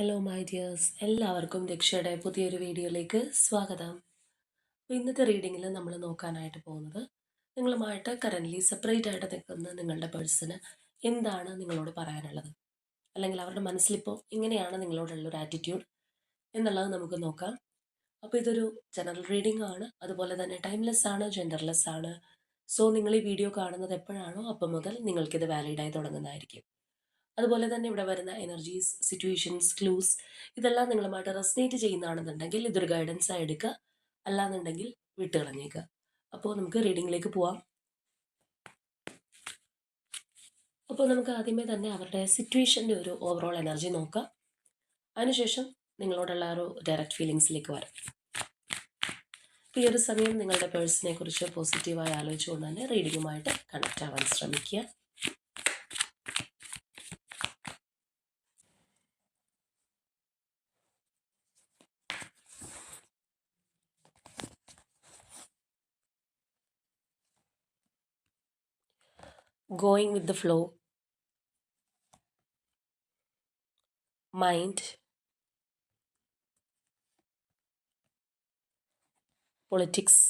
Hello my dears എല്ലാവർക്കും രക്ഷയുടെ പുതിയൊരു വീഡിയോയിലേക്ക് സ്വാഗതം. ഇന്നത്തെ റീഡിങ്ങിൽ നമ്മൾ നോക്കാനായിട്ട് പോകുന്നത് നിങ്ങളുമായിട്ട് കറന്റ്ലി സെപ്പറേറ്റ് ആയിട്ട് നിൽക്കുന്ന നിങ്ങളുടെ പേഴ്സണ് എന്താണ് നിങ്ങളോട് പറയാനുള്ളത്? അല്ലെങ്കിൽ അവരുടെ മനസ്സിലിപ്പോൾ ഇങ്ങനെയാണ് നിങ്ങളോടുള്ളൊരു ആറ്റിറ്റ്യൂഡ് എന്നുള്ളത് നമുക്ക് നോക്കാം. അപ്പോൾ ഇതൊരു ജനറൽ റീഡിംഗ് ആണ്. അതുപോലെ തന്നെ ടൈംലെസ് ആണ് ജെൻഡർലെസ് ആണ്. സോ നിങ്ങൾ ഈ വീഡിയോ കാണുന്നത് എപ്പോഴാണോ അപ്പം മുതൽ നിങ്ങൾക്കിത് വാലിഡായി തുടങ്ങുന്നതായിരിക്കും. അതുപോലെ തന്നെ ഇവിടെ വരുന്ന എനർജീസ് സിറ്റുവേഷൻസ് ക്ലൂസ് ഇതെല്ലാം നിങ്ങളുമായിട്ട് റെസ്നേറ്റ് ചെയ്യുന്നതാണെന്നുണ്ടെങ്കിൽ ഇതൊരു ഗൈഡൻസ് ആയി എടുക്കുക. അല്ലാന്നുണ്ടെങ്കിൽ വിട്ടുകളഞ്ഞേക്കുക. അപ്പോൾ നമുക്ക് റീഡിങ്ങിലേക്ക് പോവാം. അപ്പോൾ നമുക്ക് ആദ്യമേ തന്നെ അവരുടെ സിറ്റുവേഷന്റെ ഒരു ഓവറോൾ എനർജി നോക്കാം. അതിനുശേഷം നിങ്ങളോടുള്ള ഒരു ഡയറക്റ്റ് ഫീലിങ്സിലേക്ക് വരാം. ഈ ഒരു സമയം നിങ്ങളുടെ പേഴ്സിനെ കുറിച്ച് പോസിറ്റീവായി ആലോചിച്ചുകൊണ്ട് തന്നെ റീഡിങ്ങുമായിട്ട് കണക്റ്റ് ആവാൻ ശ്രമിക്കുക. Going with the flow, mind, politics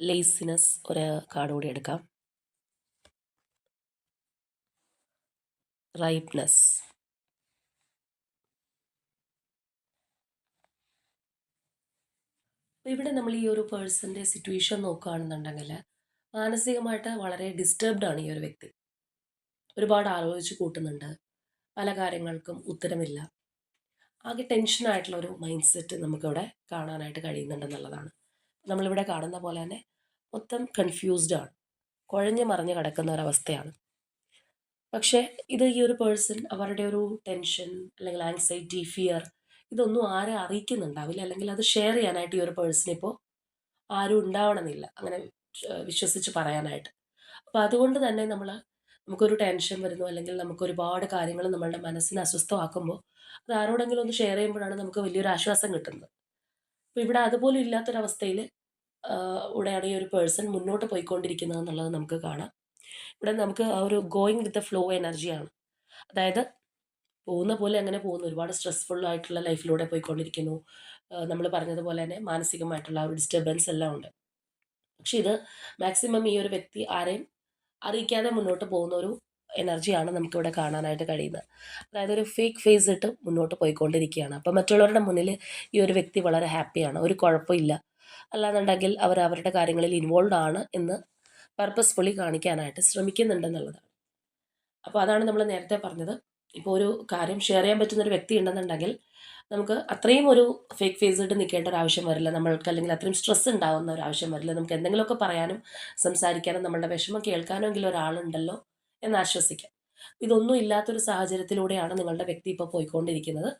laziness ഒരു കാർഡ് കൂടി എടുക്കാം. റൈപ്നെസ് ഇവിടെ നമ്മൾ ഈ ഒരു പേഴ്സന്റെ സിറ്റുവേഷൻ നോക്കുകയാണെന്നുണ്ടെങ്കിൽ മാനസികമായിട്ട് വളരെ ഡിസ്റ്റർബ്ഡ് ആണ് ഈ ഒരു വ്യക്തി. ഒരുപാട് ആലോചിച്ച് കൂട്ടുന്നുണ്ട്. പല കാര്യങ്ങൾക്കും ഉത്തരമില്ല. ആകെ ടെൻഷനായിട്ടുള്ള ഒരു മൈൻഡ് സെറ്റ് നമുക്കിവിടെ കാണാനായിട്ട് കഴിയുന്നുണ്ടെന്നുള്ളതാണ് നമ്മളിവിടെ കാണുന്ന പോലെ തന്നെ മൊത്തം കൺഫ്യൂസ്ഡ് ആണ്. കുഴഞ്ഞു മറിഞ്ഞ് കിടക്കുന്ന ഒരവസ്ഥയാണ് പക്ഷേ ഇത് ഈ ഒരു പേഴ്സൺ അവരുടെ ഒരു ടെൻഷൻ അല്ലെങ്കിൽ ആങ്സൈറ്റി ഫിയർ ഇതൊന്നും ആരെ അറിയിക്കുന്നുണ്ടാവില്ല. അല്ലെങ്കിൽ അത് ഷെയർ ചെയ്യാനായിട്ട് ഈ ഒരു പേഴ്സൺ ഇപ്പോൾ ആരും ഉണ്ടാവണമെന്നില്ല. അങ്ങനെ വിശ്വസിച്ച് പറയാനായിട്ട്. അപ്പോൾ അതുകൊണ്ട് തന്നെ നമ്മൾ നമുക്കൊരു ടെൻഷൻ വരുന്നു അല്ലെങ്കിൽ നമുക്ക് ഒരുപാട് കാര്യങ്ങൾ നമ്മളുടെ മനസ്സിനെ അസ്വസ്ഥമാക്കുമ്പോൾ അത് ആരോടെങ്കിലും ഒന്ന് ഷെയർ ചെയ്യുമ്പോഴാണ് നമുക്ക് വലിയൊരു ആശ്വാസം കിട്ടുന്നത്. അപ്പോൾ ഇവിടെ അതുപോലും ഇല്ലാത്തൊരവസ്ഥയിൽ ഇവിടെയാണ് ഈ ഒരു പേഴ്സൺ മുന്നോട്ട് പോയിക്കൊണ്ടിരിക്കുന്നത് എന്നുള്ളത് നമുക്ക് കാണാം. ഇവിടെ നമുക്ക് ആ ഒരു ഗോയിങ് വിത്ത് ദ ഫ്ലോ എനർജിയാണ്. അതായത് പോകുന്ന പോലെ അങ്ങനെ പോകുന്നു. ഒരുപാട് സ്ട്രെസ്ഫുൾ ആയിട്ടുള്ള ലൈഫിലൂടെ പോയിക്കൊണ്ടിരിക്കുന്നു. നമ്മൾ പറഞ്ഞതുപോലെ തന്നെ മാനസികമായിട്ടുള്ള ഒരു ഡിസ്റ്റർബൻസ് എല്ലാം ഉണ്ട്. പക്ഷെ ഇത് മാക്സിമം ഈ ഒരു വ്യക്തി ആരെയും അറിയിക്കാതെ മുന്നോട്ട് പോകുന്ന ഒരു എനർജിയാണ് നമുക്കിവിടെ കാണാനായിട്ട് കഴിയുന്നത്. അതായത് ഒരു ഫേക്ക് ഫേസ് ഇട്ട് മുന്നോട്ട് പോയിക്കൊണ്ടിരിക്കുകയാണ്. അപ്പോൾ മറ്റുള്ളവരുടെ മുന്നിൽ ഈ ഒരു വ്യക്തി വളരെ ഹാപ്പിയാണ് ഒരു കുഴപ്പമില്ല അല്ലാന്നുണ്ടെങ്കിൽ അവർ അവരുടെ കാര്യങ്ങളിൽ ഇൻവോൾവ് ആണ് എന്ന് പർപ്പസ്ഫുള്ളി കാണിക്കാനായിട്ട് ശ്രമിക്കുന്നുണ്ടെന്നുള്ളതാണ്. അപ്പോൾ അതാണ് നമ്മൾ നേരത്തെ പറഞ്ഞത്. ഇപ്പോൾ ഒരു കാര്യം ഷെയർ ചെയ്യാൻ പറ്റുന്ന ഒരു വ്യക്തി ഉണ്ടെന്നുണ്ടെങ്കിൽ നമുക്ക് അത്രയും ഒരു ഫേക്ക് ഫേസ് ഇട്ട് നിൽക്കേണ്ട ഒരു ആവശ്യം വരില്ല. നമ്മൾക്ക് അല്ലെങ്കിൽ അത്രയും സ്ട്രെസ് ഉണ്ടാകുന്ന ഒരു ആവശ്യം വരില്ല. നമുക്ക് എന്തെങ്കിലുമൊക്കെ പറയാനും സംസാരിക്കാനും നമ്മളുടെ വിഷമം കേൾക്കാനെങ്കിലും ഒരാളുണ്ടല്ലോ എന്ന് ആശ്വസിക്കാം. ഇതൊന്നും ഇല്ലാത്തൊരു സാഹചര്യത്തിലൂടെയാണ് നിങ്ങളുടെ വ്യക്തി ഇപ്പോൾ പോയിക്കൊണ്ടിരിക്കുന്നത്.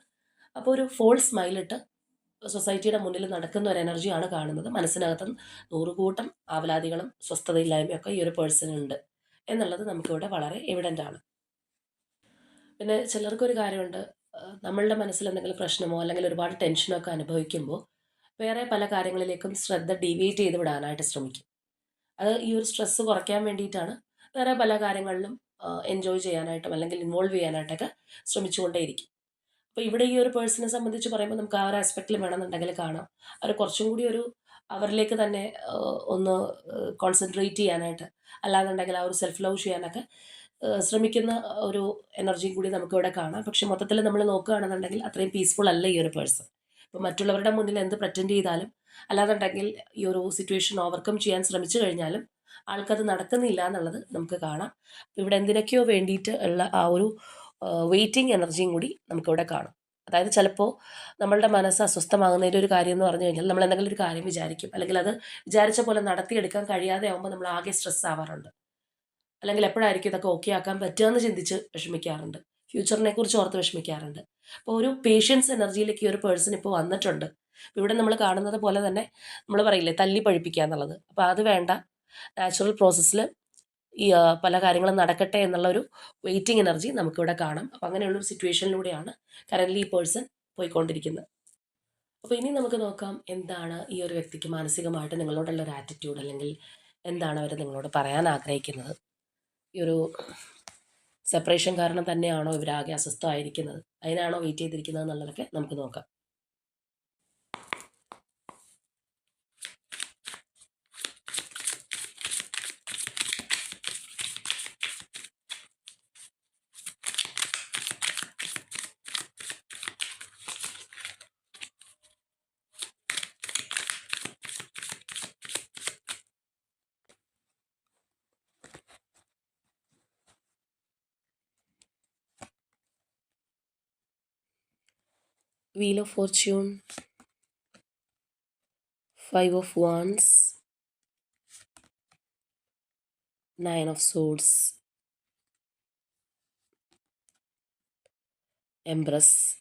അപ്പോൾ ഒരു ഫോൾ സ്മൈലിട്ട് സൊസൈറ്റിയുടെ മുന്നിൽ നടക്കുന്ന ഒരു എനർജിയാണ് കാണുന്നത്. മനസ്സിനകത്ത് നൂറുകൂട്ടം ആവലാതികളും സ്വസ്ഥതയില്ലായ്മയൊക്കെ ഈ ഒരു പേഴ്സണുണ്ട് എന്നുള്ളത് നമുക്കിവിടെ വളരെ എവിഡന്റ് ആണ്. പിന്നെ ചിലർക്കൊരു കാര്യമുണ്ട്. നമ്മളുടെ മനസ്സിൽ എന്തെങ്കിലും പ്രശ്നമോ അല്ലെങ്കിൽ ഒരുപാട് ടെൻഷനോ ഒക്കെ അനുഭവിക്കുമ്പോൾ വേറെ പല കാര്യങ്ങളിലേക്കും ശ്രദ്ധ ഡീവിയേറ്റ് ചെയ്ത് വിടാനായിട്ട് ശ്രമിക്കും. അത് ഈ ഒരു സ്ട്രെസ്സ് കുറയ്ക്കാൻ വേണ്ടിയിട്ടാണ് വേറെ പല കാര്യങ്ങളിലും എൻജോയ് ചെയ്യാനായിട്ടും അല്ലെങ്കിൽ ഇൻവോൾവ് ചെയ്യാനായിട്ടൊക്കെ ശ്രമിച്ചുകൊണ്ടേയിരിക്കും. അപ്പോൾ ഇവിടെ ഈ ഒരു പേഴ്സണെ സംബന്ധിച്ച് പറയുമ്പോൾ നമുക്ക് ആ ഒരു ആസ്പെക്റ്റിൽ വേണമെന്നുണ്ടെങ്കിൽ കാണാം. അവർ കുറച്ചും കൂടി ഒരു അവരിലേക്ക് തന്നെ ഒന്ന് കോൺസെൻട്രേറ്റ് ചെയ്യാനായിട്ട് അല്ലാന്നുണ്ടെങ്കിൽ ആ ഒരു സെൽഫ് ലവ് ചെയ്യാനൊക്കെ ശ്രമിക്കുന്ന ഒരു എനർജിയും കൂടി നമുക്ക് ഇവിടെ കാണാം. പക്ഷെ മൊത്തത്തിൽ നമ്മൾ നോക്കുകയാണെന്നുണ്ടെങ്കിൽ അത്രയും പീസ്ഫുൾ അല്ല ഈ ഒരു പേഴ്സൺ ഇപ്പോൾ മറ്റുള്ളവരുടെ മുന്നിൽ എന്ത് പ്രറ്റൻഡ് ചെയ്താലും അല്ലാന്നുണ്ടെങ്കിൽ ഈ ഒരു സിറ്റുവേഷൻ ഓവർകം ചെയ്യാൻ ശ്രമിച്ചു കഴിഞ്ഞാലും ആൾക്കത് നടക്കുന്നില്ല എന്നുള്ളത് നമുക്ക് കാണാം. ഇവിടെ എന്തിനൊക്കെയോ വേണ്ടിയിട്ട് ഉള്ള ആ ഒരു വെയിറ്റിംഗ് എനർജിയും കൂടി നമുക്കിവിടെ കാണാം. അതായത് ചിലപ്പോൾ നമ്മളുടെ മനസ്സ് അസ്വസ്ഥമാകുന്നതിന്റെ ഒരു കാര്യം എന്ന് പറഞ്ഞു കഴിഞ്ഞാൽ നമ്മൾ എന്തെങ്കിലും ഒരു കാര്യം വിചാരിക്കും. അല്ലെങ്കിൽ അത് വിചാരിച്ച പോലെ നടത്തിയെടുക്കാൻ കഴിയാതെ ആകുമ്പോൾ നമ്മൾ ആകെ സ്ട്രെസ് ആവാറുണ്ട്. അല്ലെങ്കിൽ എപ്പോഴായിരിക്കും ഇതൊക്കെ ഓക്കെ ആക്കാൻ പറ്റുകയെന്ന് ചിന്തിച്ച് വിഷമിക്കാറുണ്ട്. ഫ്യൂച്ചറിനെ കുറിച്ച് ഓർത്ത് വിഷമിക്കാറുണ്ട്. അപ്പോൾ ഒരു പേഷ്യൻസ് എനർജിയിലേക്ക് ഒരു പേഴ്സൺ ഇപ്പോൾ വന്നിട്ടുണ്ട്. ഇവിടെ നമ്മൾ കാണുന്നത് പോലെ തന്നെ നമ്മൾ പറയില്ലേ തല്ലി പഴിപ്പിക്കുക എന്നുള്ളത്. അപ്പോൾ അത് വേണ്ട. നാച്ചുറൽ പ്രോസസ്സിൽ ഈ പല കാര്യങ്ങളും നടക്കട്ടെ എന്നുള്ള ഒരു വെയിറ്റിംഗ് എനർജി നമുക്കിവിടെ കാണാം. അപ്പോൾ അങ്ങനെയുള്ളൊരു സിറ്റുവേഷനിലൂടെയാണ് കറന്റ്ലി ഈ പേഴ്സൺ പോയിക്കൊണ്ടിരിക്കുന്നത്. അപ്പോൾ ഇനി നമുക്ക് നോക്കാം എന്താണ് ഈ ഒരു വ്യക്തിക്ക് മാനസികമായിട്ട് നിങ്ങളോടുള്ള ഒരു ആറ്റിറ്റ്യൂഡ് അല്ലെങ്കിൽ എന്താണ് അവർ നിങ്ങളോട് പറയാൻ ആഗ്രഹിക്കുന്നത്. ഈ ഒരു സെപ്പറേഷൻ കാരണം തന്നെയാണോ ഇവരാകെ അസ്വസ്ഥമായിരിക്കുന്നത്? അതിനാണോ വെയിറ്റ് ചെയ്തിരിക്കുന്നത് എന്നുള്ളതൊക്കെ നമുക്ക് നോക്കാം. Wheel of Fortune, Five of Wands, Nine of Swords, Empress,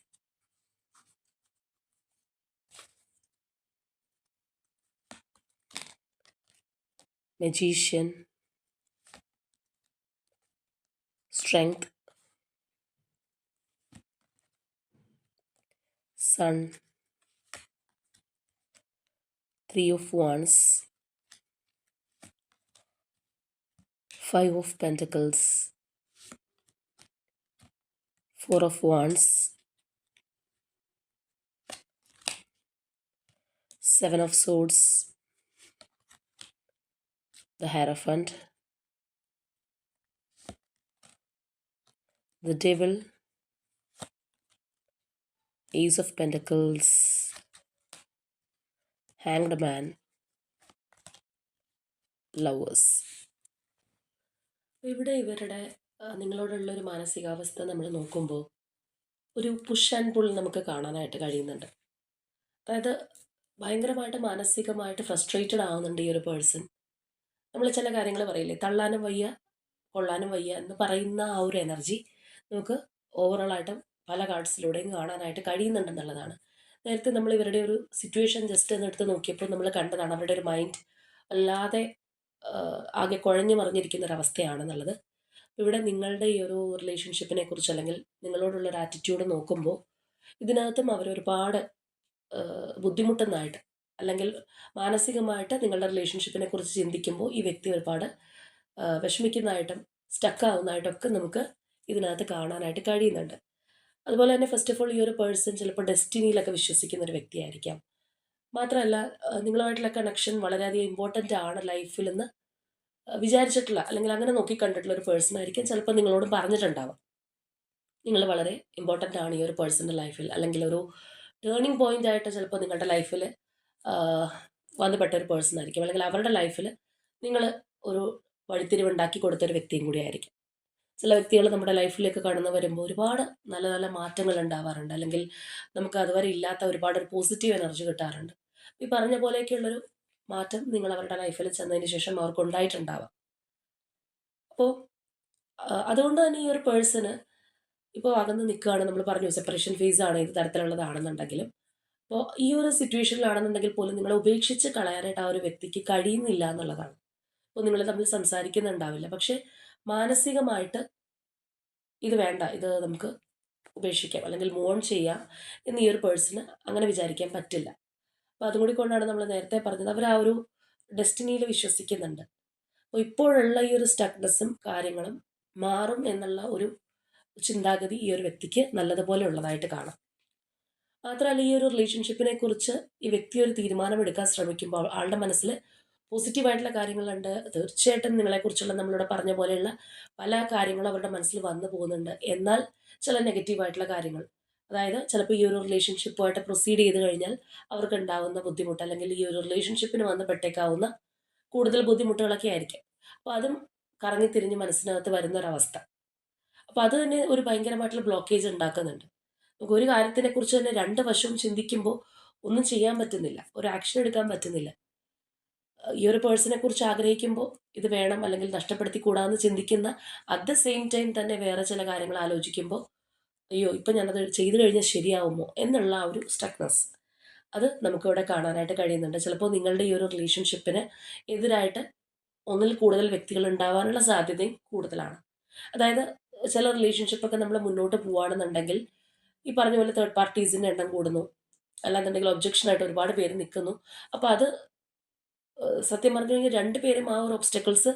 Magician, Strength, Sun, Three of Wands, Five of Pentacles, Four of Wands, Seven of Swords, the Hierophant, the Devil, Ace of Pentacles, hanged man lovers ഇവിടെ ഇവരുടെ നിങ്ങളോടുള്ള ഒരു മാനസികാവസ്ഥ നമ്മൾ നോക്കുമ്പോൾ ഒരു push and pull നമുക്ക് കാണാനായിട്ട് കഴിയുന്നുണ്ട്. അതായത് ഭയങ്കരമായിട്ട് മാനസികമായിട്ട് ഫ്രസ്ട്രേറ്റഡ് ആവുന്നുണ്ട് ഈ ഒരു പേഴ്സൺ നമ്മൾ ചില കാര്യങ്ങൾ പറയില്ലേ തള്ളാനും വയ്യ കൊള്ളാനും വയ്യ എന്ന് പറയുന്ന ആ ഒരു എനർജി നമുക്ക് ഓവറോളായിട്ട് പല കാർഡ്സിലൂടെയും കാണാനായിട്ട് കഴിയുന്നുണ്ടെന്നുള്ളതാണ്. നേരത്തെ നമ്മൾ ഇവരുടെ ഒരു സിറ്റുവേഷൻ ജസ്റ്റ് ഒന്ന് എടുത്ത് നോക്കിയപ്പോൾ നമ്മൾ കണ്ടതാണ് അവരുടെ ഒരു മൈൻഡ് അല്ലാതെ ആകെ കുഴഞ്ഞു മറിഞ്ഞിരിക്കുന്ന ഒരു അവസ്ഥയാണെന്നുള്ളത്. ഇവിടെ നിങ്ങളുടെ ഈ ഒരു റിലേഷൻഷിപ്പിനെ കുറിച്ച് അല്ലെങ്കിൽ നിങ്ങളോടുള്ള ഒരു ആറ്റിറ്റ്യൂഡ് നോക്കുമ്പോൾ ഇതിനകത്തും അവരൊരുപാട് ബുദ്ധിമുട്ടുന്നതായിട്ട് അല്ലെങ്കിൽ മാനസികമായിട്ട് നിങ്ങളുടെ റിലേഷൻഷിപ്പിനെ കുറിച്ച് ചിന്തിക്കുമ്പോൾ ഈ വ്യക്തി ഒരുപാട് വിഷമിക്കുന്നതായിട്ടും സ്റ്റക്ക് ആവുന്നതായിട്ടൊക്കെ നമുക്ക് ഇതിനകത്ത് കാണാനായിട്ട് കഴിയുന്നുണ്ട്. അതുപോലെ തന്നെ ഫസ്റ്റ് ഓഫ് ഓൾ ഈ ഒരു പേഴ്സൺ ചിലപ്പോൾ ഡെസ്റ്റിനിയിലൊക്കെ വിശ്വസിക്കുന്ന ഒരു വ്യക്തിയായിരിക്കാം. മാത്രമല്ല നിങ്ങളുമായിട്ടുള്ള കണക്ഷൻ വളരെയധികം ഇമ്പോർട്ടന്റ് ആണ് ലൈഫിൽ എന്ന് വിചാരിച്ചിട്ടുള്ള അല്ലെങ്കിൽ അങ്ങനെ നോക്കി കണ്ടിട്ടുള്ള ഒരു പേഴ്സൺ ആയിരിക്കും ചിലപ്പോൾ നിങ്ങളോട് പറഞ്ഞിട്ടുണ്ടാവാം. നിങ്ങൾ വളരെ ഇമ്പോർട്ടന്റ് ആണ് ഈ ഒരു പേഴ്സന്റെ ലൈഫിൽ അല്ലെങ്കിൽ ഒരു ടേണിംഗ് പോയിന്റ് ആയിട്ട് ചിലപ്പോൾ നിങ്ങളുടെ ലൈഫിൽ വന്നുപെട്ട ഒരു പേഴ്സൺ ആയിരിക്കും. അല്ലെങ്കിൽ അവരുടെ ലൈഫിൽ നിങ്ങൾ ഒരു വഴിത്തിരിവുണ്ടാക്കി കൊടുത്തൊരു വ്യക്തിയും കൂടി ആയിരിക്കും. ചില വ്യക്തികൾ നമ്മുടെ ലൈഫിലേക്ക് കടന്നു വരുമ്പോൾ ഒരുപാട് നല്ല നല്ല മാറ്റങ്ങൾ ഉണ്ടാവാറുണ്ട്. അല്ലെങ്കിൽ നമുക്ക് അതുവരെ ഇല്ലാത്ത ഒരുപാട് ഒരു പോസിറ്റീവ് എനർജി കിട്ടാറുണ്ട്. ഈ പറഞ്ഞ പോലെയൊക്കെയുള്ളൊരു മാറ്റം നിങ്ങൾ അവരുടെ ലൈഫിൽ ചെന്നതിന് ശേഷം അവർക്ക് ഉണ്ടായിട്ടുണ്ടാവാം. അപ്പോൾ അതുകൊണ്ട് തന്നെ ഈ ഒരു പേഴ്സണ് ഇപ്പോൾ അകന്ന് നിൽക്കുകയാണ് നമ്മൾ പറഞ്ഞു സെപ്പറേഷൻ ഫേസ് ആണ് ഇത് തരത്തിലുള്ളതാണെന്നുണ്ടെങ്കിലും. അപ്പോൾ ഈ ഒരു സിറ്റുവേഷനിലാണെന്നുണ്ടെങ്കിൽ പോലും നിങ്ങളെ ഉപേക്ഷിച്ച് കളയാനായിട്ട് ആ ഒരു വ്യക്തിക്ക് കഴിയുന്നില്ല എന്നുള്ളതാണ്. അപ്പോൾ നിങ്ങൾ തമ്മിൽ സംസാരിക്കുന്നുണ്ടാവില്ല. പക്ഷേ മാനസികമായിട്ട് ഇത് വേണ്ട ഇത് നമുക്ക് ഉപേക്ഷിക്കാം. അല്ലെങ്കിൽ മോൺ ചെയ്യാം എന്ന് ഈ ഒരു പേഴ്സണ് അങ്ങനെ വിചാരിക്കാൻ പറ്റില്ല. അപ്പോൾ അതും കൂടി കൊണ്ടാണ് നമ്മൾ നേരത്തെ പറഞ്ഞത്. അവർ ആ ഒരു ഡെസ്റ്റിനിയിൽ വിശ്വസിക്കുന്നുണ്ട്. അപ്പോൾ ഇപ്പോഴുള്ള ഈ ഒരു സ്റ്റക്നെസ്സും കാര്യങ്ങളും മാറും എന്നുള്ള ഒരു ചിന്താഗതി ഈ ഒരു വ്യക്തിക്ക് നല്ലതുപോലെ ഉള്ളതായിട്ട് കാണാം. മാത്രമല്ല ഈ ഒരു റിലേഷൻഷിപ്പിനെ കുറിച്ച് ഈ വ്യക്തി ഒരു തീരുമാനമെടുക്കാൻ ശ്രമിക്കുമ്പോൾ ആളുടെ മനസ്സിൽ പോസിറ്റീവായിട്ടുള്ള കാര്യങ്ങളുണ്ട്. തീർച്ചയായിട്ടും നിങ്ങളെക്കുറിച്ചുള്ള നമ്മളിവിടെ പറഞ്ഞ പോലെയുള്ള പല കാര്യങ്ങളും അവരുടെ മനസ്സിൽ വന്നു പോകുന്നുണ്ട്. എന്നാൽ ചില നെഗറ്റീവായിട്ടുള്ള കാര്യങ്ങൾ. അതായത് ചിലപ്പോൾ ഈ ഒരു റിലേഷൻഷിപ്പുമായിട്ട് പ്രൊസീഡ് ചെയ്ത് കഴിഞ്ഞാൽ അവർക്ക് ഉണ്ടാകുന്ന ബുദ്ധിമുട്ട് അല്ലെങ്കിൽ ഈ ഒരു റിലേഷൻഷിപ്പിന് വന്നപ്പെട്ടേക്കാവുന്ന കൂടുതൽ ബുദ്ധിമുട്ടുകളൊക്കെ ആയിരിക്കും. അപ്പോൾ അതും കറങ്ങി തിരിഞ്ഞ് മനസ്സിനകത്ത് വരുന്ന ഒരവസ്ഥ അപ്പോൾ അത് തന്നെ ഒരു ഭയങ്കരമായിട്ടുള്ള ബ്ലോക്കേജ് ഉണ്ടാക്കുന്നുണ്ട്. നമുക്ക് ഒരു കാര്യത്തിനെക്കുറിച്ച് തന്നെ രണ്ട് വശവും ചിന്തിക്കുമ്പോൾ ഒന്നും ചെയ്യാൻ പറ്റുന്നില്ല. ഒരു ആക്ഷൻ എടുക്കാൻ പറ്റുന്നില്ല. ഈ ഒരു പേഴ്സണെ കുറിച്ച് ആഗ്രഹിക്കുമ്പോൾ ഇത് വേണം അല്ലെങ്കിൽ നഷ്ടപ്പെടുത്തിക്കൂടാന്ന് ചിന്തിക്കുന്ന അറ്റ് ദ സെയിം ടൈം തന്നെ വേറെ ചില കാര്യങ്ങൾ ആലോചിക്കുമ്പോൾ അയ്യോ ഇപ്പം ഞാനത് ചെയ്തു കഴിഞ്ഞാൽ ശരിയാവുമോ എന്നുള്ള ആ ഒരു സ്റ്റക്നെസ് അത് നമുക്കിവിടെ കാണാനായിട്ട് കഴിയുന്നുണ്ട്. ചിലപ്പോൾ നിങ്ങളുടെ ഈ ഒരു റിലേഷൻഷിപ്പിന് എതിരായിട്ട് ഒന്നിൽ കൂടുതൽ വ്യക്തികൾ ഉണ്ടാവാനുള്ള സാധ്യതയും കൂടുതലാണ്. അതായത് ചില റിലേഷൻഷിപ്പൊക്കെ നമ്മൾ മുന്നോട്ട് പോവുകയാണെന്നുണ്ടെങ്കിൽ ഈ പറഞ്ഞ പോലെ തേർഡ് പാർട്ടീസിന്റെ എണ്ണം കൂടുന്നു. അല്ലാന്നുണ്ടെങ്കിൽ ഒബ്ജക്ഷനായിട്ട് ഒരുപാട് പേര് നിൽക്കുന്നു. അപ്പോൾ അത് സത്യം പറഞ്ഞു കഴിഞ്ഞാൽ രണ്ടുപേരും ആ ഒരു ഒബ്സ്റ്റക്കിൾസ്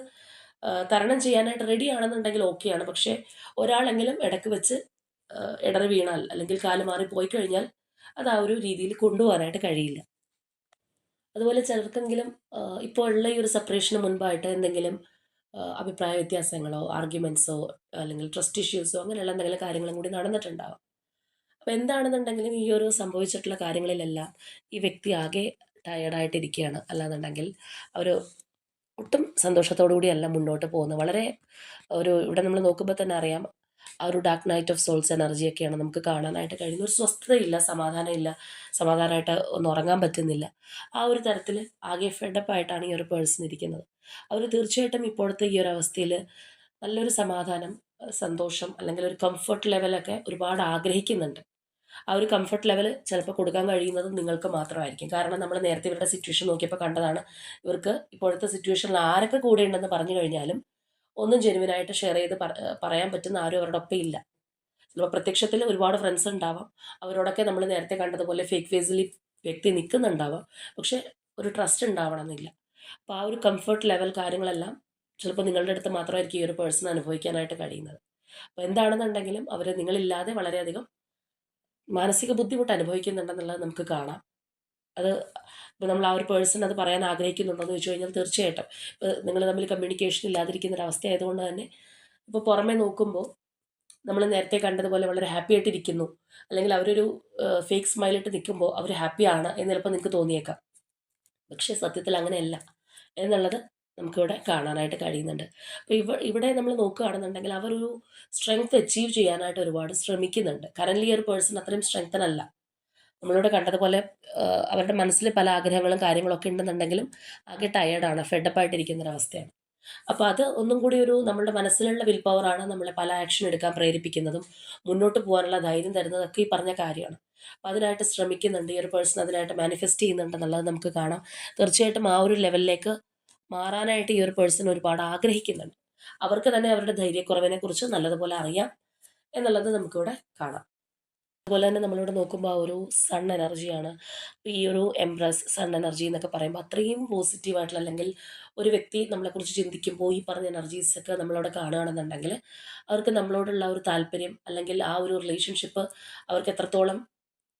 തരണം ചെയ്യാനായിട്ട് റെഡി ആണെന്നുണ്ടെങ്കിൽ ഓക്കെയാണ് പക്ഷേ ഒരാളെങ്കിലും ഇടയ്ക്ക് വെച്ച് ഇടറ് വീണാൽ അല്ലെങ്കിൽ കാൽ മാറി പോയി കഴിഞ്ഞാൽ അത് ആ ഒരു രീതിയിൽ കൊണ്ടുപോകാനായിട്ട് കഴിയില്ല. അതുപോലെ ചിലർക്കെങ്കിലും ഇപ്പോൾ ഉള്ള ഈ ഒരു സെപ്പറേഷന് മുൻപായിട്ട് എന്തെങ്കിലും അഭിപ്രായ വ്യത്യാസങ്ങളോ ആർഗ്യുമെൻസോ അല്ലെങ്കിൽ ട്രസ്റ്റ് ഇഷ്യൂസോ അങ്ങനെയുള്ള എന്തെങ്കിലും കാര്യങ്ങളും കൂടി നടന്നിട്ടുണ്ടാവാം. അപ്പോൾ എന്താണെന്നുണ്ടെങ്കിലും ഈ ഒരു സംഭവിച്ചിട്ടുള്ള കാര്യങ്ങളിലെല്ലാം ഈ വ്യക്തി ആകെ ടയേർഡായിട്ടിരിക്കുകയാണ് അല്ലാന്നുണ്ടെങ്കിൽ അവർ ഒട്ടും സന്തോഷത്തോടു കൂടിയല്ല മുന്നോട്ട് പോകുന്നത്. വളരെ ഒരു ഇവിടെ നമ്മൾ നോക്കുമ്പോൾ തന്നെ അറിയാം ആ ഒരു ഡാർക്ക് നൈറ്റ് ഓഫ് സോൾസ് എനർജിയൊക്കെയാണ് നമുക്ക് കാണാനായിട്ട് കഴിയുന്നത്. ഒരു സ്വസ്ഥതയില്ല സമാധാനമില്ല സമാധാനമായിട്ട് ഒന്ന് ഉറങ്ങാൻ പറ്റുന്നില്ല. ആ ഒരു തരത്തിൽ ആകെ ഫെഡപ്പ് ആയിട്ടാണ് ഈ ഒരു പേഴ്സൺ ഇരിക്കുന്നത്. അവർ തീർച്ചയായിട്ടും ഇപ്പോഴത്തെ ഈ ഒരു അവസ്ഥയിൽ നല്ലൊരു സമാധാനം സന്തോഷം അല്ലെങ്കിൽ ഒരു കംഫർട്ട് ലെവലൊക്കെ ഒരുപാട് ആഗ്രഹിക്കുന്നുണ്ട്. ആ ഒരു കംഫർട്ട് ലെവൽ ചിലപ്പോൾ കൊടുക്കാൻ കഴിയുന്നത് നിങ്ങൾക്ക് മാത്രമായിരിക്കും. കാരണം നമ്മൾ നേരത്തെ ഇവരുടെ സിറ്റുവേഷൻ നോക്കിയപ്പോൾ കണ്ടതാണ്. ഇവർക്ക് ഇപ്പോഴത്തെ സിറ്റുവേഷനിൽ ആരൊക്കെ കൂടെ ഉണ്ടെന്ന് പറഞ്ഞു കഴിഞ്ഞാലും ഒന്നും ജെനുവിനായിട്ട് ഷെയർ ചെയ്ത് പറ- പറയാൻ പറ്റുന്ന ആരും അവരുടെ ഒപ്പം ഇല്ല. ചിലപ്പോൾ പ്രത്യക്ഷത്തിൽ ഒരുപാട് ഫ്രണ്ട്സ് ഉണ്ടാവാം. അവരോടൊക്കെ നമ്മൾ നേരത്തെ കണ്ടതുപോലെ ഫേക്ക് ഫേസിൽ വ്യക്തി നിൽക്കുന്നുണ്ടാവാം പക്ഷേ ഒരു ട്രസ്റ്റ് ഉണ്ടാവണമെന്നില്ല. അപ്പോൾ ആ ഒരു കംഫർട്ട് ലെവൽ കാര്യങ്ങളെല്ലാം ചിലപ്പോൾ നിങ്ങളുടെ അടുത്ത് മാത്രമായിരിക്കും ഈ ഒരു പേഴ്സൺ അനുഭവിക്കാനായിട്ട് കഴിയുന്നത്. അപ്പോൾ എന്താണെന്നുണ്ടെങ്കിലും അവരെ നിങ്ങളില്ലാതെ വളരെയധികം മാനസിക ബുദ്ധിമുട്ട് അനുഭവിക്കുന്നുണ്ടെന്നുള്ളത് നമുക്ക് കാണാം. അത് ഇപ്പോൾ നമ്മൾ ആ ഒരു പേഴ്സൺ അത് പറയാൻ ആഗ്രഹിക്കുന്നുണ്ടോ എന്ന് ചോദിച്ചു കഴിഞ്ഞാൽ തീർച്ചയായിട്ടും. ഇപ്പോൾ നിങ്ങൾ തമ്മിൽ കമ്മ്യൂണിക്കേഷൻ ഇല്ലാതിരിക്കുന്ന ഒരു അവസ്ഥ ആയതുകൊണ്ട് തന്നെ ഇപ്പോൾ പുറമെ നോക്കുമ്പോൾ നമ്മൾ നേരത്തെ കണ്ടതുപോലെ വളരെ ഹാപ്പി ആയിട്ടിരിക്കുന്നു. അല്ലെങ്കിൽ അവരൊരു ഫേക്ക് സ്മൈലിട്ട് നിൽക്കുമ്പോൾ അവർ ഹാപ്പിയാണ് എന്ന് ചിലപ്പോൾ നിങ്ങൾക്ക് തോന്നിയേക്കാം. പക്ഷേ സത്യത്തിൽ അങ്ങനെയല്ല. എന്നുള്ളത് നമുക്കിവിടെ കാണാനായിട്ട് കഴിയുന്നുണ്ട്. അപ്പോൾ ഇവ ഇവിടെ നമ്മൾ നോക്കുകയാണെന്നുണ്ടെങ്കിൽ അവരൊരു സ്ട്രെങ്ത് അച്ചീവ് ചെയ്യാനായിട്ട് ഒരുപാട് ശ്രമിക്കുന്നുണ്ട്. കറന്റ്ലി ഒരു പേഴ്സൺ അത്രയും സ്ട്രെങ്തനല്ല നമ്മളിവിടെ കണ്ടതുപോലെ അവരുടെ മനസ്സിൽ പല ആഗ്രഹങ്ങളും കാര്യങ്ങളൊക്കെ ഉണ്ടെന്നുണ്ടെങ്കിലും ആകെ ടയേർഡാണ് ഫെഡപ്പായിട്ടിരിക്കുന്ന ഒരവസ്ഥയാണ് അപ്പോൾ അത് ഒന്നും കൂടി ഒരു നമ്മുടെ മനസ്സിലുള്ള വിൽ പവറാണ് നമ്മളെ പല ആക്ഷൻ എടുക്കാൻ പ്രേരിപ്പിക്കുന്നതും മുന്നോട്ട് പോകാനുള്ള ധൈര്യം തരുന്നതൊക്കെ ഈ പറഞ്ഞ കാര്യമാണ്. അപ്പോൾ അതിനായിട്ട് ശ്രമിക്കുന്നുണ്ട് ഈ ഒരു പേഴ്സൺ അതിനായിട്ട് മാനിഫെസ്റ്റ് ചെയ്യുന്നുണ്ടെന്നുള്ളത് നമുക്ക് കാണാം. തീർച്ചയായിട്ടും ആ ഒരു ലെവലിലേക്ക് മാറാനായിട്ട് ഈ ഒരു പേഴ്സൺ ഒരുപാട് ആഗ്രഹിക്കുന്നുണ്ട്. അവർക്ക് തന്നെ അവരുടെ ധൈര്യക്കുറവിനെ കുറിച്ച് നല്ലതുപോലെ അറിയാം എന്നുള്ളത് നമുക്കിവിടെ കാണാം. അതുപോലെ തന്നെ നമ്മളിവിടെ നോക്കുമ്പോൾ ആ ഒരു സൺ എനർജിയാണ് അപ്പോൾ ഈ ഒരു എംബ്രസ് സൺ എനർജി എന്നൊക്കെ പറയുമ്പോൾ അത്രയും പോസിറ്റീവായിട്ടുള്ള അല്ലെങ്കിൽ ഒരു വ്യക്തി നമ്മളെക്കുറിച്ച് ചിന്തിക്കുമ്പോൾ ഈ പറഞ്ഞ എനർജീസൊക്കെ നമ്മളവിടെ കാണുകയാണെന്നുണ്ടെങ്കിൽ അവർക്ക് നമ്മളോടുള്ള ഒരു താല്പര്യം അല്ലെങ്കിൽ ആ ഒരു റിലേഷൻഷിപ്പ് അവർക്ക് എത്രത്തോളം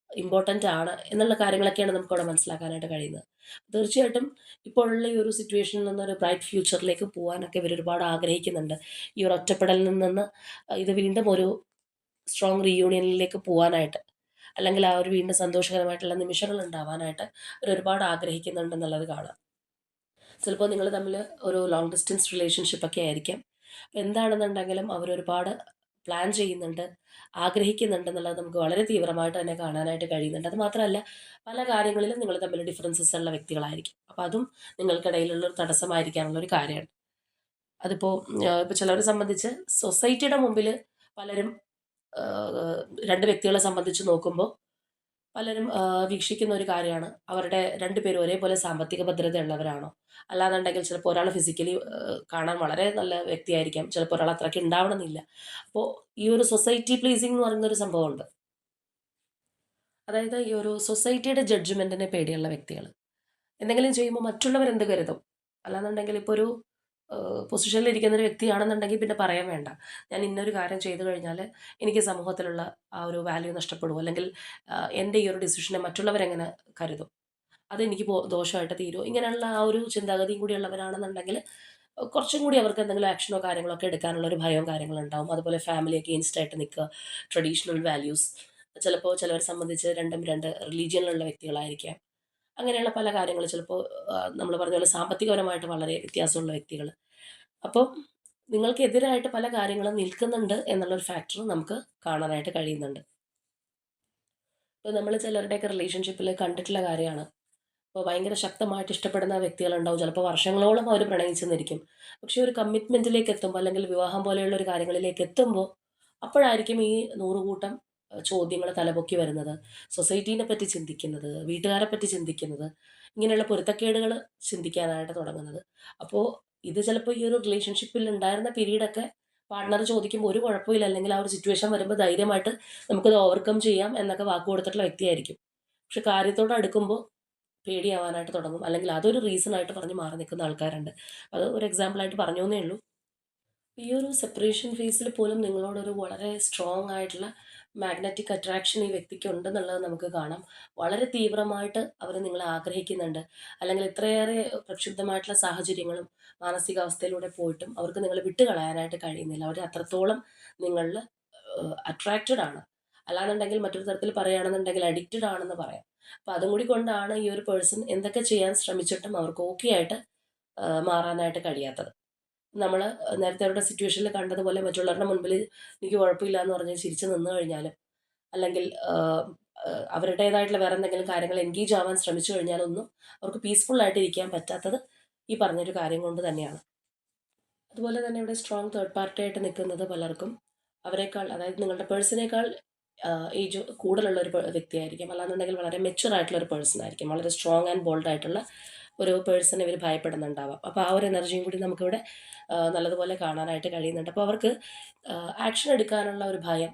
ഇമ്പോർട്ടന്റ് ആണ് എന്നുള്ള കാര്യങ്ങളൊക്കെയാണ് നമുക്കവിടെ മനസ്സിലാക്കാനായിട്ട് കഴിയുന്നത്. തീർച്ചയായിട്ടും ഇപ്പോഴുള്ള ഈ ഒരു സിറ്റുവേഷനിൽ നിന്ന് ഒരു ബ്രൈറ്റ് ഫ്യൂച്ചറിലേക്ക് പോകാനൊക്കെ ഇവർ ഒരുപാട് ആഗ്രഹിക്കുന്നുണ്ട്. ഈ ഒരു ഒറ്റപ്പെടലിൽ നിന്ന് ഇത് വീണ്ടും ഒരു സ്ട്രോങ് റീയൂണിയനിലേക്ക് പോകാനായിട്ട് അല്ലെങ്കിൽ ആ ഒരു വീണ്ടും സന്തോഷകരമായിട്ടുള്ള നിമിഷങ്ങൾ ഉണ്ടാവാനായിട്ട് അവർ ഒരുപാട് ആഗ്രഹിക്കുന്നുണ്ടെന്നുള്ളത് കാണാം. ചിലപ്പോൾ നിങ്ങൾ തമ്മിൽ ഒരു ലോങ് ഡിസ്റ്റൻസ് റിലേഷൻഷിപ്പ് ഒക്കെ ആയിരിക്കാം. എന്താണെന്നുണ്ടെങ്കിലും അവരൊരുപാട് പ്ലാൻ ചെയ്യുന്നുണ്ട് ആഗ്രഹിക്കുന്നുണ്ട് എന്നുള്ളത് നമുക്ക് വളരെ തീവ്രമായിട്ട് തന്നെ കാണാനായിട്ട് കഴിയുന്നുണ്ട്. അത് മാത്രമല്ല പല കാര്യങ്ങളിലും നിങ്ങൾ തമ്മിൽ ഡിഫറൻസസ് ഉള്ള വ്യക്തികളായിരിക്കും. അപ്പോൾ അതും നിങ്ങൾക്കിടയിലുള്ള ഒരു തടസ്സമായിരിക്കാനുള്ള ഒരു കാര്യമാണ്. അതിപ്പോൾ ഇപ്പോൾ ചിലവരെ സംബന്ധിച്ച് സൊസൈറ്റിയുടെ മുമ്പിൽ പലരും രണ്ട് വ്യക്തികളെ സംബന്ധിച്ച് നോക്കുമ്പോൾ പലരും വീക്ഷിക്കുന്ന ഒരു കാര്യമാണ്. അവരുടെ രണ്ടുപേരും ഒരേപോലെ സാമ്പത്തിക ഭദ്രതയുള്ളവരാണോ അല്ലാന്നുണ്ടെങ്കിൽ ചിലപ്പോൾ ഒരാൾ ഫിസിക്കലി കാണാൻ വളരെ നല്ല വ്യക്തിയായിരിക്കാം. ചിലപ്പോൾ ഒരാൾ അത്രയ്ക്ക് ഉണ്ടാവണമെന്നില്ല. അപ്പോൾ ഈ ഒരു സൊസൈറ്റി പ്ലീസിങ് എന്ന് പറയുന്ന ഒരു സംഭവമുണ്ട്. അതായത് ഈ ഒരു സൊസൈറ്റിയുടെ ജഡ്ജ്മെന്റിനെ പേടിയുള്ള വ്യക്തികൾ എന്തെങ്കിലും ചെയ്യുമ്പോൾ മറ്റുള്ളവർ എന്ത് കരുതും? അല്ലാന്നുണ്ടെങ്കിൽ ഇപ്പോൾ ഒരു പൊസിഷനിൽ ഇരിക്കുന്ന ഒരു വ്യക്തിയാണെന്നുണ്ടെങ്കിൽ പിന്നെ പറയാൻ വേണ്ട. ഞാൻ ഇന്നൊരു കാര്യം ചെയ്തു കഴിഞ്ഞാൽ എനിക്ക് സമൂഹത്തിലുള്ള ആ ഒരു വാല്യൂ നഷ്ടപ്പെടുമോ അല്ലെങ്കിൽ എന്റെ ഈ ഒരു ഡിസിഷനെ മറ്റുള്ളവരെങ്ങനെ കരുതും? അതെനിക്ക് ദോഷമായിട്ട് തീരുമോ ഇങ്ങനെയുള്ള ആ ഒരു ചിന്താഗതിയും കൂടി ഉള്ളവരാണെന്നുണ്ടെങ്കിൽ കുറച്ചും കൂടി അവർക്ക് എന്തെങ്കിലും ആക്ഷനോ കാര്യങ്ങളോ ഒക്കെ എടുക്കാനുള്ള ഒരു ഭയവും കാര്യങ്ങളും ഉണ്ടാവും. അതുപോലെ ഫാമിലി അഗെയിൻസ്റ്റ് ആയിട്ട് നിൽക്കുക ട്രഡീഷണൽ വാല്യൂസ് ചിലപ്പോൾ ചിലവരെ സംബന്ധിച്ച് രണ്ടും രണ്ട് റിലീജിയനിലുള്ള വ്യക്തികളായിരിക്കാം. അങ്ങനെയുള്ള പല കാര്യങ്ങൾ ചിലപ്പോൾ നമ്മൾ പറഞ്ഞ പോലെ സാമ്പത്തികപരമായിട്ട് വളരെ വ്യത്യാസമുള്ള വ്യക്തികൾ അപ്പോൾ നിങ്ങൾക്കെതിരായിട്ട് പല കാര്യങ്ങളും നിൽക്കുന്നുണ്ട് എന്നുള്ളൊരു ഫാക്ടർ നമുക്ക് കാണാനായിട്ട് കഴിയുന്നുണ്ട്. ഇപ്പോൾ നമ്മൾ ചിലരുടെയൊക്കെ റിലേഷൻഷിപ്പിൽ കണ്ടിട്ടുള്ള കാര്യമാണ്. അപ്പോൾ ഭയങ്കര ശക്തമായിട്ട് ഇഷ്ടപ്പെടുന്ന വ്യക്തികളുണ്ടാവും. ചിലപ്പോൾ വർഷങ്ങളോളം അവർ പ്രണയിച്ചെന്നിരിക്കും. പക്ഷേ ഒരു കമ്മിറ്റ്മെന്റിലേക്ക് എത്തുമ്പോൾ അല്ലെങ്കിൽ വിവാഹം പോലെയുള്ള ഒരു കാര്യങ്ങളിലേക്ക് എത്തുമ്പോൾ അപ്പോഴായിരിക്കും ഈ നൂറുകൂട്ടം ചോദ്യങ്ങൾ തലപൊക്കി വരുന്നത് സൊസൈറ്റീനെ പറ്റി ചിന്തിക്കുന്നത് വീട്ടുകാരെ പറ്റി ചിന്തിക്കുന്നത് ഇങ്ങനെയുള്ള പൊരുത്തക്കേടുകൾ ചിന്തിക്കാനായിട്ട് തുടങ്ങുന്നത്. അപ്പോൾ ഇത് ചിലപ്പോൾ ഈ ഒരു റിലേഷൻഷിപ്പിൽ ഉണ്ടായിരുന്ന പീരീഡൊക്കെ പാർട്ട്ണർ ചോദിക്കുമ്പോൾ ഒരു കുഴപ്പമില്ല അല്ലെങ്കിൽ ആ ഒരു സിറ്റുവേഷൻ വരുമ്പോൾ ധൈര്യമായിട്ട് നമുക്കത് ഓവർകം ചെയ്യാം എന്നൊക്കെ വാക്ക് കൊടുത്തിട്ടുള്ള വ്യക്തിയായിരിക്കും. പക്ഷെ കാര്യത്തോട് അടുക്കുമ്പോൾ പേടിയാവാനായിട്ട് തുടങ്ങും. അല്ലെങ്കിൽ അതൊരു റീസൺ ആയിട്ട് പറഞ്ഞ് മാറി നിൽക്കുന്ന ആൾക്കാരുണ്ട്. അത് ഒരു എക്സാമ്പിളായിട്ട് പറഞ്ഞു എന്നേ ഉള്ളൂ. ഈ ഒരു സെപ്പറേഷൻ ഫേസിൽ പോലും നിങ്ങളോടൊരു വളരെ സ്ട്രോങ് ആയിട്ടുള്ള മാഗ്നറ്റിക് അട്രാക്ഷൻ ഈ വ്യക്തിക്ക് ഉണ്ടെന്നുള്ളത് നമുക്ക് കാണാം. വളരെ തീവ്രമായിട്ട് അവർ നിങ്ങളെ ആഗ്രഹിക്കുന്നുണ്ട്. അല്ലെങ്കിൽ ഇത്രയേറെ പ്രക്ഷുബ്ധമായിട്ടുള്ള സാഹചര്യങ്ങളും മാനസികാവസ്ഥയിലൂടെ പോയിട്ടും അവർക്ക് നിങ്ങളെ വിട്ടുകളയാനായിട്ട് കഴിയുന്നില്ല. അവർ അത്രത്തോളം നിങ്ങളിൽ അട്രാക്റ്റഡ് ആണ്. അല്ലാന്നുണ്ടെങ്കിൽ മറ്റൊരു തരത്തിൽ പറയുകയാണെന്നുണ്ടെങ്കിൽ അഡിക്റ്റഡ് ആണെന്ന് പറയാം. അപ്പം അതും കൂടി കൊണ്ടാണ് ഈ ഒരു പേഴ്സൺ എന്തൊക്കെ ചെയ്യാൻ ശ്രമിച്ചിട്ടും അവർക്ക് ഓക്കെ ആയിട്ട് മാറാനായിട്ട് കഴിയാത്തത്. നമ്മൾ നേരത്തെ അവരുടെ സിറ്റുവേഷനിൽ കണ്ടതുപോലെ മറ്റുള്ളവരുടെ മുൻപിൽ എനിക്ക് കുഴപ്പമില്ല എന്ന് പറഞ്ഞ് ചിരിച്ച് നിന്ന് കഴിഞ്ഞാലും അല്ലെങ്കിൽ അവരുടേതായിട്ടുള്ള വേറെ എന്തെങ്കിലും കാര്യങ്ങൾ എൻഗേജ് ആവാൻ ശ്രമിച്ചു കഴിഞ്ഞാലൊന്നും അവർക്ക് പീസ്ഫുൾ ആയിട്ട് ഇരിക്കാൻ പറ്റാത്തത് ഈ പറഞ്ഞൊരു കാര്യം കൊണ്ട് തന്നെയാണ്. അതുപോലെ തന്നെ ഇവിടെ സ്ട്രോങ് തേർഡ് പാർട്ടി ആയിട്ട് നിൽക്കുന്നത് പലർക്കും അവരെക്കാൾ അതായത് നിങ്ങളുടെ പേഴ്സണേക്കാൾ ഏജ് കൂടുതലുള്ള ഒരു വ്യക്തിയായിരിക്കും. അല്ലാന്നുണ്ടെങ്കിൽ വളരെ മെച്ചുവർ ആയിട്ടുള്ള ഒരു പേഴ്സൺ ആയിരിക്കും. വളരെ സ്ട്രോങ് ആൻഡ് ബോൾഡ് ആയിട്ടുള്ള ഒരു പേഴ്സൺ ഇവർ ഭയപ്പെടുന്നുണ്ടാവാം. അപ്പോൾ ആ ഒരു എനർജിയും കൂടി നമുക്കിവിടെ നല്ലതുപോലെ കാണാനായിട്ട് കഴിയുന്നുണ്ട്. അപ്പോൾ അവർക്ക് ആക്ഷൻ എടുക്കാനുള്ള ഒരു ഭയം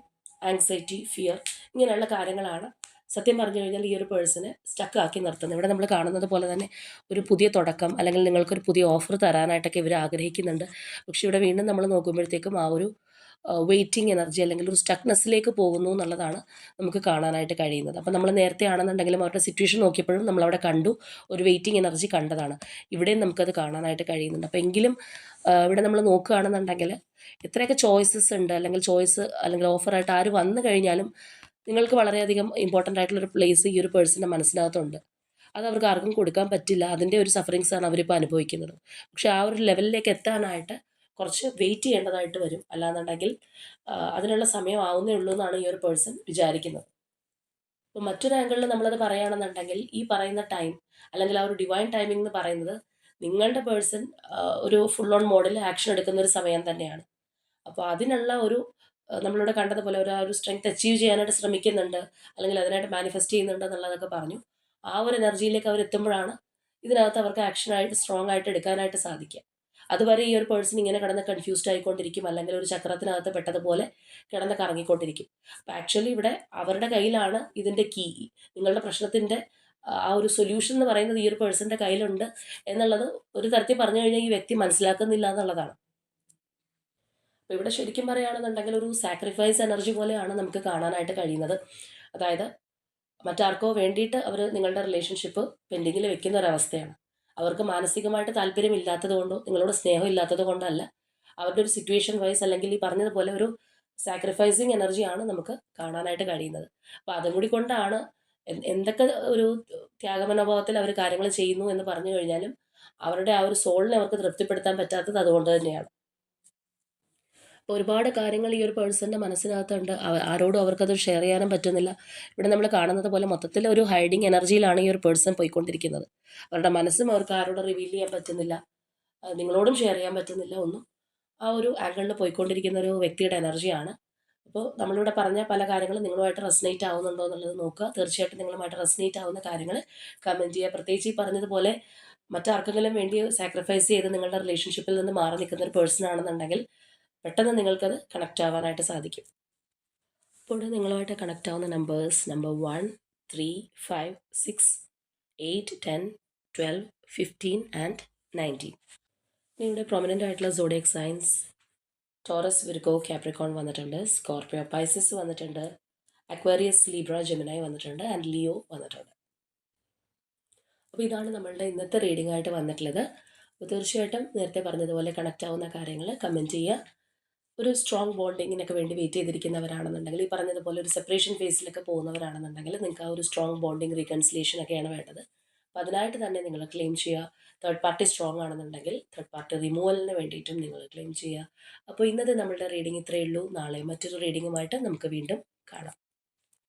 ആങ്സൈറ്റി ഫിയർ ഇങ്ങനെയുള്ള കാര്യങ്ങളാണ് സത്യം പറഞ്ഞു കഴിഞ്ഞാൽ ഈ ഒരു പേഴ്സണെ സ്റ്റക്ക് ആക്കി നിർത്തുന്നത്. ഇവിടെ നമ്മൾ കാണുന്നത് പോലെ തന്നെ ഒരു പുതിയ തുടക്കം അല്ലെങ്കിൽ നിങ്ങൾക്കൊരു പുതിയ ഓഫർ തരാനായിട്ടൊക്കെ ഇവർ ആഗ്രഹിക്കുന്നുണ്ട്. പക്ഷെ ഇവിടെ വീണ്ടും നമ്മൾ നോക്കുമ്പോഴത്തേക്കും ആ ഒരു വെയിറ്റിംഗ് എനർജി അല്ലെങ്കിൽ ഒരു സ്റ്റക്നെസ്സിലേക്ക് പോകുന്നു എന്നുള്ളതാണ് നമുക്ക് കാണാനായിട്ട് കഴിയുന്നത്. അപ്പോൾ നമ്മൾ നേരത്തെ ആണെന്നുണ്ടെങ്കിലും അവരുടെ സിറ്റുവേഷൻ നോക്കിയപ്പോഴും നമ്മളവിടെ കണ്ടു ഒരു വെയിറ്റിംഗ് എനർജി കണ്ടതാണ്. ഇവിടെയും നമുക്കത് കാണാനായിട്ട് കഴിയുന്നുണ്ട്. അപ്പോൾ എങ്കിലും ഇവിടെ നമ്മൾ നോക്കുകയാണെന്നുണ്ടെങ്കിൽ എത്രയൊക്കെ ചോയ്സസ് ഉണ്ട് അല്ലെങ്കിൽ ചോയ്സ് അല്ലെങ്കിൽ ഓഫറായിട്ട് ആര് വന്നു കഴിഞ്ഞാലും നിങ്ങൾക്ക് വളരെയധികം ഇമ്പോർട്ടന്റ് ആയിട്ടുള്ളൊരു പ്ലേസ് ഈ ഒരു പേഴ്സന്റെ മനസ്സിനകത്തുണ്ട്. അത് അവർക്ക് ആർക്കും കൊടുക്കാൻ പറ്റില്ല. അതിന്റെ ഒരു സഫറിങ്സാണ് അവരിപ്പോൾ അനുഭവിക്കുന്നത്. പക്ഷേ ആ ഒരു ലെവലിലേക്ക് എത്താനായിട്ട് കുറച്ച് വെയിറ്റ് ചെയ്യേണ്ടതായിട്ട് വരും. അല്ലാന്നുണ്ടെങ്കിൽ അതിനുള്ള സമയം ആവുന്നേ ഉള്ളൂ എന്നാണ് ഈ ഒരു പേഴ്സൺ വിചാരിക്കുന്നത്. ഇപ്പോൾ മറ്റൊരു ആംഗിളിൽ നമ്മളത് പറയുകയാണെന്നുണ്ടെങ്കിൽ ഈ പറയുന്ന ടൈം അല്ലെങ്കിൽ ആ ഒരു ഡിവൈൻ ടൈമിംഗ് എന്ന് പറയുന്നത് നിങ്ങളുടെ പേഴ്സൺ ഒരു ഫുൾ ഓൺ മോഡിൽ ആക്ഷൻ എടുക്കുന്ന ഒരു സമയം തന്നെയാണ്. അപ്പോൾ അതിനുള്ള ഒരു നമ്മളിവിടെ കണ്ടതുപോലെ ഒരു ആ ഒരു സ്ട്രെങ്ത് അച്ചീവ് ചെയ്യാനായിട്ട് ശ്രമിക്കുന്നുണ്ട് അല്ലെങ്കിൽ അതിനായിട്ട് മാനിഫെസ്റ്റ് ചെയ്യുന്നുണ്ട് എന്നുള്ളതൊക്കെ പറഞ്ഞു. ആ ഒരു എനർജിയിലേക്ക് അവർ എത്തുമ്പോഴാണ് ഇതിനകത്ത് അവർക്ക് ആക്ഷനായിട്ട് സ്ട്രോങ് ആയിട്ട് എടുക്കാനായിട്ട് സാധിക്കുക. അതുവരെ ഈ ഒരു പേഴ്സൺ ഇങ്ങനെ കിടന്ന് കൺഫ്യൂസ്ഡ് ആയിക്കൊണ്ടിരിക്കും അല്ലെങ്കിൽ ഒരു ചക്രത്തിനകത്ത് പെട്ടതുപോലെ കിടന്ന് കറങ്ങിക്കൊണ്ടിരിക്കും. അപ്പം ആക്ച്വലി ഇവിടെ അവരുടെ കയ്യിലാണ് ഇതിന്റെ കീ നിങ്ങളുടെ പ്രശ്നത്തിന്റെ ആ ഒരു സൊല്യൂഷൻ എന്ന് പറയുന്നത് ഈ ഒരു പേഴ്സന്റെ കയ്യിലുണ്ട് എന്നുള്ളത് ഒരു തരത്തിൽ പറഞ്ഞു കഴിഞ്ഞാൽ ഈ വ്യക്തി മനസ്സിലാക്കുന്നില്ല എന്നുള്ളതാണ്. അപ്പോൾ ഇവിടെ ശരിക്കും പറയുകയാണെന്നുണ്ടെങ്കിൽ ഒരു സാക്രിഫൈസ് എനർജി പോലെയാണ് നമുക്ക് കാണാനായിട്ട് കഴിയുന്നത്. അതായത് മറ്റാർക്കോ വേണ്ടിയിട്ട് അവർ നിങ്ങളുടെ റിലേഷൻഷിപ്പ് പെൻഡിങ്ങിൽ വെക്കുന്ന ഒരവസ്ഥയാണ് അവർക്ക് മാനസികമായിട്ട് താല്പര്യമില്ലാത്തത് കൊണ്ടോ നിങ്ങളോട് സ്നേഹം ഇല്ലാത്തത് കൊണ്ടല്ല. അവരുടെ ഒരു സിറ്റുവേഷൻ വൈസ് അല്ലെങ്കിൽ ഈ പറഞ്ഞതുപോലെ ഒരു സാക്രിഫൈസിങ് എനർജിയാണ് നമുക്ക് കാണാനായിട്ട് കഴിയുന്നത്. അപ്പോൾ അതും കൂടി കൊണ്ടാണ് എന്തൊക്കെ ഒരു ത്യാഗമനോഭാവത്തിൽ അവർ കാര്യങ്ങൾ ചെയ്യുന്നു എന്ന് പറഞ്ഞു കഴിഞ്ഞാലും അവരുടെ ആ ഒരു സോളിനെ അവർക്ക് തൃപ്തിപ്പെടുത്താൻ പറ്റാത്തത് അതുകൊണ്ട് തന്നെയാണ്. അപ്പോൾ ഒരുപാട് കാര്യങ്ങൾ ഈ ഒരു പേഴ്സന്റെ മനസ്സിനകത്തുണ്ട്. ആരോടും അവർക്കത് ഷെയർ ചെയ്യാനും പറ്റുന്നില്ല. ഇവിടെ നമ്മൾ കാണുന്നത് പോലെ മൊത്തത്തിൽ ഒരു ഹൈഡിങ് എനർജിയിലാണ് ഈ ഒരു പേഴ്സൺ പോയിക്കൊണ്ടിരിക്കുന്നത്. അവരുടെ മനസ്സും അവർക്ക് ആരോടും റിവീൽ ചെയ്യാൻ പറ്റുന്നില്ല. നിങ്ങളോടും ഷെയർ ചെയ്യാൻ പറ്റുന്നില്ല. ഒന്നും ആ ഒരു ആംഗിളിൽ പോയിക്കൊണ്ടിരിക്കുന്ന ഒരു വ്യക്തിയുടെ എനർജിയാണ് അപ്പോൾ നമ്മളിവിടെ പറഞ്ഞ പല കാര്യങ്ങളും നിങ്ങളുമായിട്ട് റെസനേറ്റ് ആവുന്നുണ്ടോ എന്നുള്ളത് നോക്കുക. തീർച്ചയായിട്ടും നിങ്ങളുമായിട്ട് റെസനേറ്റ് ആവുന്ന കാര്യങ്ങൾ കമന്റ് ചെയ്യുക. പ്രത്യേകിച്ച് ഈ പറഞ്ഞതുപോലെ മറ്റാർക്കെങ്കിലും വേണ്ടി സാക്രിഫൈസ് ചെയ്ത് നിങ്ങളുടെ റിലേഷൻഷിപ്പിൽ നിന്ന് മാറി നിൽക്കുന്ന ഒരു പേഴ്സൺ ആണെന്നുണ്ടെങ്കിൽ പെട്ടെന്ന് നിങ്ങൾക്കത് കണക്റ്റ് ആവാനായിട്ട് സാധിക്കും. അപ്പോൾ നിങ്ങളുമായിട്ട് കണക്റ്റ് ആവുന്ന numbers number one three five six eight ten twelve fifteen and nineteen നിങ്ങളുടെ പ്രൊമിനന്റ് ആയിട്ടുള്ള zodiac science Taurus Virgo Capricorn വന്നിട്ടുണ്ട് സ്കോർപ്പിയോ പൈസസ് വന്നിട്ടുണ്ട് അക്വേറിയസ് ലീബ്ര ജെമിനായി വന്നിട്ടുണ്ട് ആൻഡ് ലിയോ വന്നിട്ടുണ്ട്. അപ്പോൾ ഇതാണ് നമ്മളുടെ ഇന്നത്തെ റീഡിംഗ് ആയിട്ട് വന്നിട്ടുള്ളത്. അപ്പോൾ തീർച്ചയായിട്ടും നേരത്തെ പറഞ്ഞതുപോലെ കണക്റ്റ് ആവുന്ന കാര്യങ്ങൾ കമന്റ് ചെയ്യുക. ഒരു സ്ട്രോങ് ബോണ്ടിങ്ങിനൊക്കെ വേണ്ടി വെയിറ്റ് ചെയ്തിരിക്കുന്നവരാണെന്നുണ്ടെങ്കിൽ ഈ പറഞ്ഞതുപോലെ ഒരു സെപ്പറേഷൻ ഫേസിലൊക്കെ പോകുന്നവരാണെന്നുണ്ടെങ്കിൽ നിങ്ങൾക്ക് ആ ഒരു സ്ട്രോങ് ബോണ്ടിങ് റീകൺസിലേഷൻ ഒക്കെയാണ് വേണ്ടത്. അപ്പോൾ അതിനായിട്ട് തന്നെ നിങ്ങൾ ക്ലെയിം ചെയ്യുക. തേർഡ് പാർട്ടി സ്ട്രോങ് ആണെന്നുണ്ടെങ്കിൽ തേർഡ് പാർട്ടി റിമൂവലിന് വേണ്ടിയിട്ടും നിങ്ങൾ ക്ലെയിം ചെയ്യുക. അപ്പോൾ ഇന്നത്തെ നമ്മളുടെ റീഡിംഗ് ഇത്രയേ ഉള്ളൂ. നാളെ മറ്റൊരു റീഡിങ്ങുമായിട്ട് നമുക്ക് വീണ്ടും കാണാം.